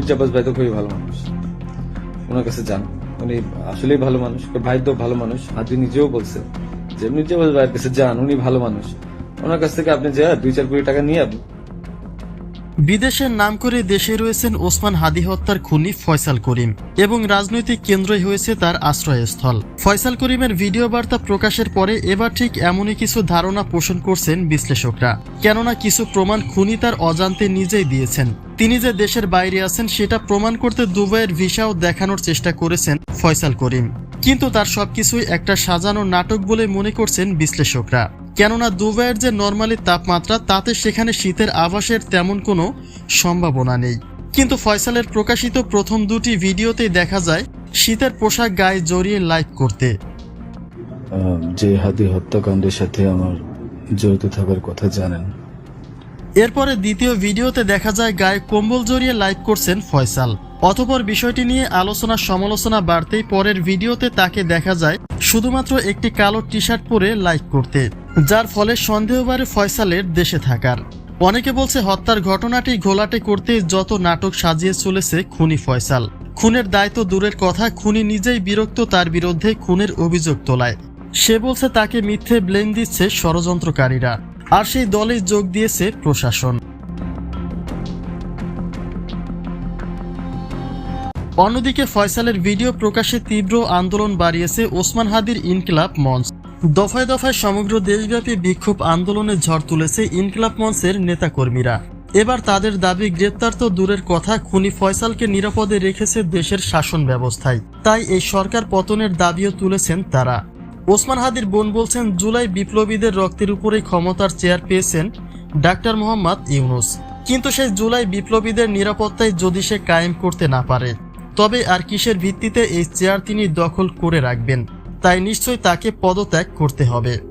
মির্জা আব্বাস ভাই তো খুবই ভালো মানুষ। ওনার কাছে যান। উনি আসলেই ভালো মানুষ ভাই তো ভালো মানুষ। হাতি নিজেও বলছে যে মির্জা আব্বাস ভাইয়ের কাছে যান, উনি ভালো মানুষ। ওনার কাছ থেকে আপনি যা দুই চার কোটি টাকা নিয়ে আপনি বিদেশের নাম করে দেশে রয়েছেন ওসমান হাদি হত্যার খুনি ফয়সাল করিম এবং রাজনৈতিক কেন্দ্রই হয়েছে তার আশ্রয়স্থল। ফয়সাল করিমের ভিডিও বার্তা প্রকাশের পরে এবার ঠিক এমনই কিছু ধারণা পোষণ করছেন বিশ্লেষকরা। কেননা কিছু প্রমাণ খুনি তার অজান্তে নিজেই দিয়েছেন। তিনি যে দেশের বাইরে আছেন, সেটা প্রমাণ করতে দুবাইয়ের ভিসাও দেখানোর চেষ্টা করেছেন ফয়সাল করিম। কিন্তু তার সবকিছুই একটা সাজানো নাটক বলে মনে করছেন বিশ্লেষকরা। কেননা দুবাইয়ের যে নর্মালি তাপমাত্রা, তাতে সেখানে শীতের আভাসের তেমন কোনো সম্ভাবনা নেই। কিন্তু ফয়সালের প্রকাশিত প্রথম দুটি ভিডিওতেই দেখা যায়, শীতের পোশাক গায়ে জড়িয়ে লাইভ করতে। যে হাদি হত্যাকাণ্ডের সাথে আমার জড়িত থাকার কথা জানেন। এরপরে দ্বিতীয় ভিডিওতে দেখা যায় গায়ে কম্বল জড়িয়ে লাইভ করছেন ফয়সাল। অতপর বিষয়টি নিয়ে আলোচনা সমালোচনা বাড়তেই পরের ভিডিওতে তাকে দেখা যায় শুধুমাত্র একটি কালো টি শার্ট পরে লাইক করতে, যার ফলে সন্দেহ বাড়ে ফয়সালের দেশে থাকার। অনেকে বলছে হত্যার ঘটনাটি ঘোলাটে করতে যত নাটক সাজিয়ে চলেছে খুনি ফয়সাল। খুনের দায়িত্ব দূরের কথা, খুনি নিজেই বিরক্ত, তার বিরুদ্ধে খুনের অভিযোগ তোলায়। সে বলছে তাকে মিথ্যে ব্লেম দিচ্ছে ষড়যন্ত্রকারীরা। আর সেই দলে যোগ দিয়েছে প্রশাসন। অন্যদিকে ফয়সালের ভিডিও প্রকাশে তীব্র আন্দোলন বাড়িয়েছে ওসমান হাদির ইনকিলাব মঞ্চ। দফায় দফায় সমগ্র দেশব্যাপী বিক্ষোভ আন্দোলনের ঝড় তুলেছে ইনকিলাব মঞ্চের নেতাকর্মীরা। এবার তাদের দাবি, গ্রেপ্তার তো দূরের কথা, খুনি ফয়সালকে নিরাপদে রেখেছে দেশের শাসন ব্যবস্থায়। তাই এই সরকার পতনের দাবিও তুলেছেন তারা। ওসমান হাদির বোন বলছেন, জুলাই বিপ্লবীদের রক্তের উপরেই ক্ষমতার চেয়ার পেয়েছেন ডাক্তার মোহাম্মদ ইউনুস। কিন্তু সেই জুলাই বিপ্লবীদের নিরাপত্তায় যদি সে কায়েম করতে না পারে, তবে আর কিসের ভিত্তিতে এই চেয়ার তিনি দখল করে রাখবেন? তাই নিশ্চয়ই তাকে পদত্যাগ করতে হবে।